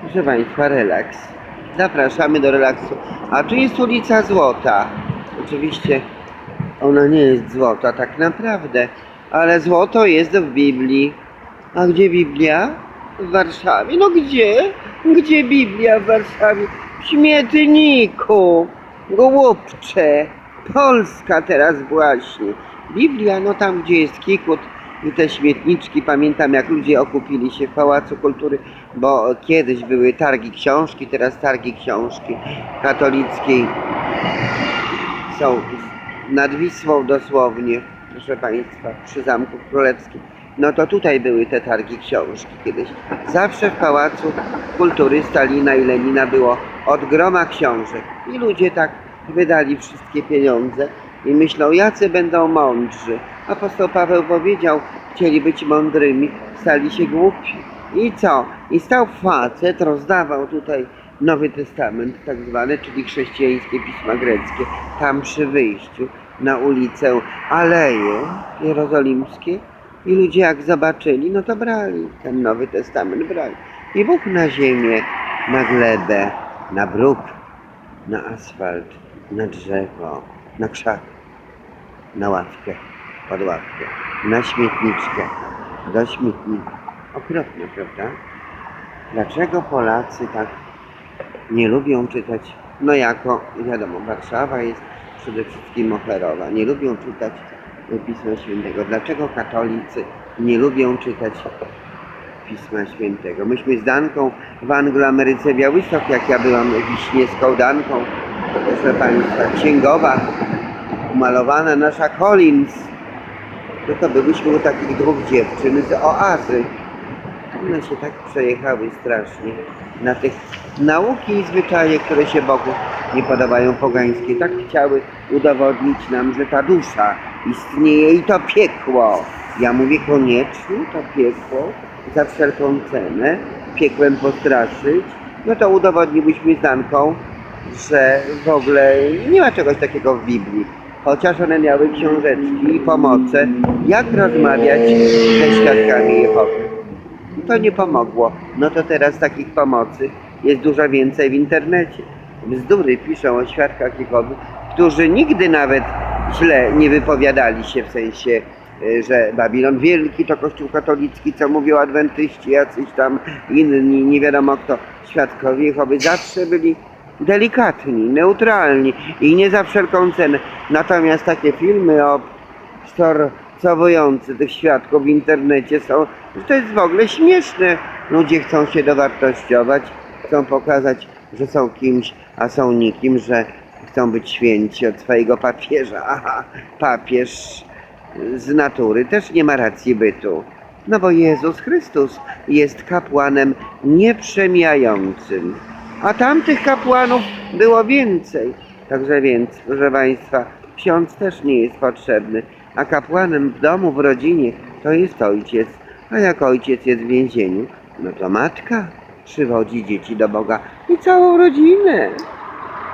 Proszę Państwa, relaks. Zapraszamy do relaksu. A tu jest ulica Złota. Oczywiście ona nie jest złota tak naprawdę, ale złoto jest w Biblii. A gdzie Biblia? W Warszawie. No gdzie? Gdzie Biblia w Warszawie? W śmietniku. Głupcze. Polska teraz właśnie. Biblia, no tam gdzie jest Kikut i te śmietniczki. Pamiętam jak ludzie okupili się w Pałacu Kultury, bo kiedyś były targi książki, teraz targi książki katolickiej są nad Wisłą dosłownie, proszę Państwa, przy Zamku Królewskim. No to tutaj były te targi książki kiedyś. Zawsze w Pałacu Kultury Stalina i Lenina było od groma książek. I ludzie tak wydali wszystkie pieniądze i myślą, jacy będą mądrzy. Apostoł Paweł powiedział, chcieli być mądrymi, stali się głupi. I co? I stał facet, rozdawał tutaj Nowy Testament, tak zwany, czyli chrześcijańskie pisma greckie, tam przy wyjściu na ulicę Aleje Jerozolimskie i ludzie jak zobaczyli, no to brali ten Nowy Testament, brali. I Bóg na ziemię, na glebę, na bruk, na asfalt, na drzewo, na krzak, na ławkę, pod na śmietniczkę, do śmietnika. Okropne, prawda? Dlaczego Polacy tak nie lubią czytać? No jako, wiadomo, Warszawa jest przede wszystkim oferowa. Nie lubią czytać Pisma Świętego. Dlaczego katolicy nie lubią czytać Pisma Świętego? Myśmy z Danką w Angloameryce Białystok, jak ja byłam wiśniewską Danką, proszę Państwa, księgowa, umalowana nasza Collins, no to byłyśmy u takich dwóch dziewczyn z oazy. One się tak przejechały strasznie na tych nauki i zwyczaje, które się Bogu nie podobają pogańskie. Tak chciały udowodnić nam, że ta dusza istnieje i to piekło. Ja mówię koniecznie to piekło za wszelką cenę, piekłem postraszyć. No to udowodniłyśmy z Danką, że w ogóle nie ma czegoś takiego w Biblii. Chociaż one miały książeczki i pomoce, jak rozmawiać ze świadkami Jehowy. To nie pomogło. No to teraz takich pomocy jest dużo więcej w internecie. Bzdury piszą o świadkach Jehowy, którzy nigdy nawet źle nie wypowiadali się w sensie, y, że Babilon Wielki to Kościół katolicki, co mówią adwentyści, jacyś tam inni, nie wiadomo kto. Świadkowie Jehowy zawsze byli delikatni, neutralni i nie za wszelką cenę. Natomiast takie filmy o storcowujący tych świadków w internecie są, że to jest w ogóle śmieszne. Ludzie chcą się dowartościować, chcą pokazać, że są kimś, a są nikim, że chcą być święci od swojego papieża. Aha, papież z natury też nie ma racji bytu. No bo Jezus Chrystus jest kapłanem nieprzemijającym. A tamtych kapłanów było więcej. Także więc, proszę Państwa, ksiądz też nie jest potrzebny. A kapłanem w domu, w rodzinie to jest ojciec. A jak ojciec jest w więzieniu, no to matka przywodzi dzieci do Boga i całą rodzinę.